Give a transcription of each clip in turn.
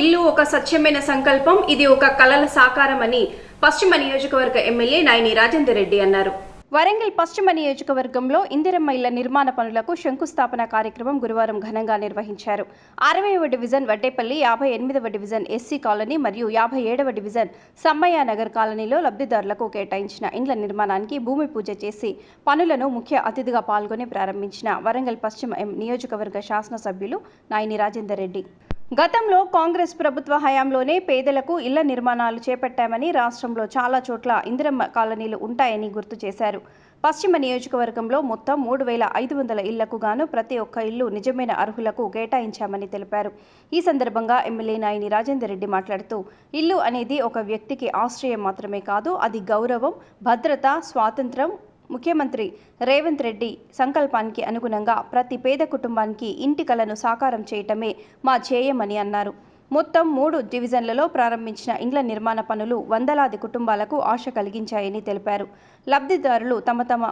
ఇల్లు ఒక సత్యమైన సంకల్పం ఇది ఒక కలల సాకారమని పశ్చిమ నియోజకవర్గ ఎమ్మెల్యే నాయని రాజేందర్ రెడ్డి అన్నారు. వరంగల్ పశ్చిమ నియోజకవర్గంలో ఇందిరమ్మ ఇళ్ళ నిర్మాణ పనులకు శంకుస్థాపన కార్యక్రమం గురువారం ఘనంగా నిర్వహించారు. అరవైవ డివిజన్ వడ్డేపల్లి యాభై ఎనిమిదవ డివిజన్ ఎస్సీ కాలనీ మరియు యాభై ఏడవ డివిజన్ సమ్మయ్య నగర్ కాలనీలో లబ్ధిదారులకు కేటాయించిన ఇండ్ల నిర్మాణానికి భూమి పూజ చేసి పనులను ముఖ్య అతిథిగా పాల్గొని ప్రారంభించిన వరంగల్ పశ్చిమ ఎం నియోజకవర్గ శాసనసభ్యులు నాయని రాజేందర్ రెడ్డి. గతంలో కాంగ్రెస్ ప్రభుత్వ హయాంలోనే పేదలకు ఇళ్ళ నిర్మాణాలు చేపట్టామని రాష్ట్రంలో చాలా చోట్ల ఇందిరమ్మ కాలనీలు ఉంటాయని గుర్తు చేశారు. పశ్చిమ నియోజకవర్గంలో మొత్తం మూడు వేల ఐదు వందల ఇళ్ళకు గాను ప్రతి ఒక్క ఇల్లు నిజమైన అర్హులకు కేటాయించామని తెలిపారు. ఈ సందర్భంగా ఎమ్మెల్యే నాయని రాజేందర్ రెడ్డి మాట్లాడుతూ ఇల్లు అనేది ఒక వ్యక్తికి ఆశ్రయం మాత్రమే కాదు అది గౌరవం భద్రత స్వాతంత్రం ముఖ్యమంత్రి రేవంత్ రెడ్డి సంకల్పానికి అనుగుణంగా ప్రతి పేద కుటుంబానికి ఇంటి కలను సాకారం చేయటమే మా ధ్యేయమని అన్నారు. మొత్తం మూడు డివిజన్లలో ప్రారంభించిన ఇండ్ల నిర్మాణ పనులు వందలాది కుటుంబాలకు ఆశ కలిగించాయని తెలిపారు. లబ్ధిదారులు తమ తమ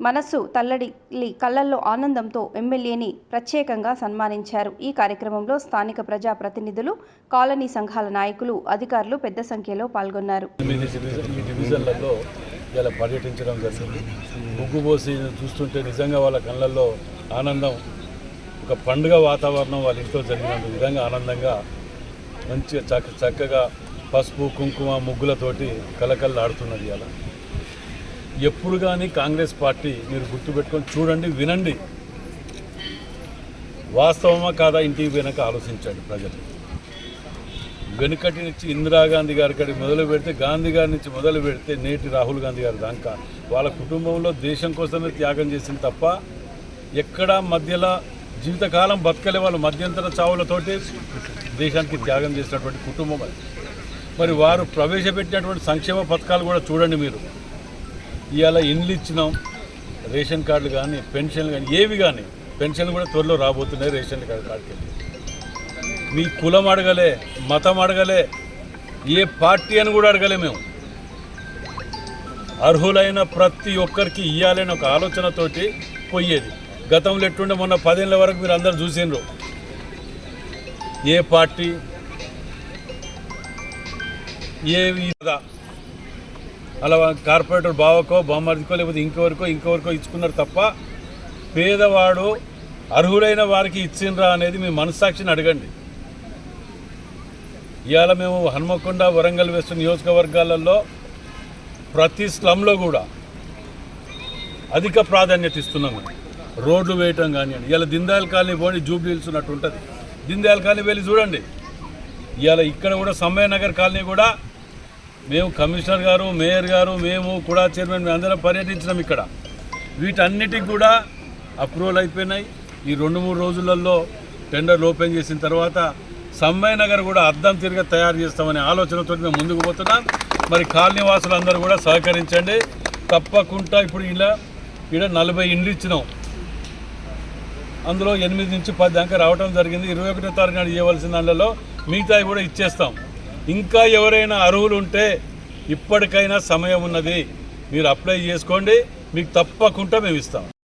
మనస్సు తల్లడిల్లి కళ్ళల్లో ఆనందంతో ఎమ్మెల్యేని ప్రత్యేకంగా సన్మానించారు. ఈ కార్యక్రమంలో స్థానిక ప్రజా ప్రతినిధులు కాలనీ సంఘాల నాయకులు అధికారులు పెద్ద సంఖ్యలో పాల్గొన్నారు. ఇలా పర్యటించడం జరిగింది. ముగ్గుపోసి చూస్తుంటే నిజంగా వాళ్ళ కళ్ళల్లో ఆనందం ఒక పండుగ వాతావరణం వాళ్ళ ఇంట్లో జరిగిన విధంగా ఆనందంగా మంచిగా చక్క చక్కగా పసుపు కుంకుమ ముగ్గులతోటి కలకల్లాడుతున్నది అలా ఎప్పుడు కానీ కాంగ్రెస్ పార్టీ మీరు గుర్తుపెట్టుకొని చూడండి వినండి. వాస్తవమా కాదా? ఇంటికి వెనక ఆలోచించండి ప్రజలు. వెనుకటి నుంచి ఇందిరాగాంధీ గారి కాడికి మొదలు పెడితే గాంధీ గారి నుంచి మొదలు పెడితే నేటి రాహుల్ గాంధీ గారి దాకా. వాళ్ళ కుటుంబంలో దేశం కోసమే త్యాగం చేసింది తప్ప ఎక్కడా మధ్యలో జీవితకాలం బతకలే వాళ్ళు మధ్యంతర చావులతోటి దేశానికి త్యాగం చేసినటువంటి కుటుంబం మరి వారు ప్రవేశపెట్టినటువంటి సంక్షేమ పథకాలు కూడా చూడండి మీరు. ఇవాళ ఇండ్లు ఇచ్చినాం రేషన్ కార్డులు కానీ పెన్షన్లు కానీ ఏవి కానీ పెన్షన్లు కూడా త్వరలో రాబోతున్నాయి రేషన్ కార్డు కార్డుకి మీ కులం అడగలే మతం అడగలే ఏ పార్టీ అని కూడా అడగలే మేము. అర్హులైన ప్రతి ఒక్కరికి ఇవ్వాలని ఒక ఆలోచనతోటి పోయేది గతంలో ఎట్టుండే మొన్న పదేళ్ళ వరకు మీరు అందరు చూసిండ్రు. ఏ పార్టీ ఏ అలా కార్పొరేటర్ బావకో బామ్మర్దికో లేకపోతే ఇంకెవరికో ఇంకెవరికో ఇచ్చుకున్నారు తప్ప పేదవాడు అర్హులైన వారికి ఇచ్చిండ్రా అనేది మీ మనస్సాక్షిని అడగండి. ఇవాళ మేము హన్మకొండ వరంగల్ వేస్తున్న నియోజకవర్గాలలో ప్రతి స్లంలో కూడా అధిక ప్రాధాన్యత ఇస్తున్నాం రోడ్లు వేయటం కానివ్వండి ఇవాళ దిందాయల్ కాలనీ పోండి జూబ్లీ ఉన్నట్టు ఉంటుంది. దిందాయల్ కాలనీ వెళ్ళి చూడండి. ఇవాళ ఇక్కడ కూడా సమ్మయ్య నగర్ కాలనీ కూడా మేము కమిషనర్ గారు మేయర్ గారు మేము కూడా చైర్మన్ మేము అందరం పర్యటించినాం ఇక్కడ. వీటన్నిటికి కూడా అప్రూవల్ అయిపోయినాయి. ఈ రెండు మూడు రోజులలో టెండర్లు ఓపెన్ చేసిన తర్వాత సమ్మయ్య నగర్ కూడా అద్దం తిరిగి తయారు చేస్తామనే ఆలోచనతో మేము ముందుకు పోతున్నాం. మరి కాలనీ వాసులందరూ కూడా సహకరించండి. తప్పకుండా ఇప్పుడు ఇలా ఇక్కడ నలభై ఇండ్లు ఇచ్చినాం. అందులో ఎనిమిది నుంచి పది దాకా రావడం జరిగింది. ఇరవై ఒకటో తారీఖు నాడు ఇవ్వవలసిన దాంట్లో మిగతాయి కూడా ఇచ్చేస్తాం. ఇంకా ఎవరైనా అర్హులు ఉంటే ఇప్పటికైనా సమయం ఉన్నది. మీరు అప్లై చేసుకోండి. మీకు తప్పకుండా మేము ఇస్తాం.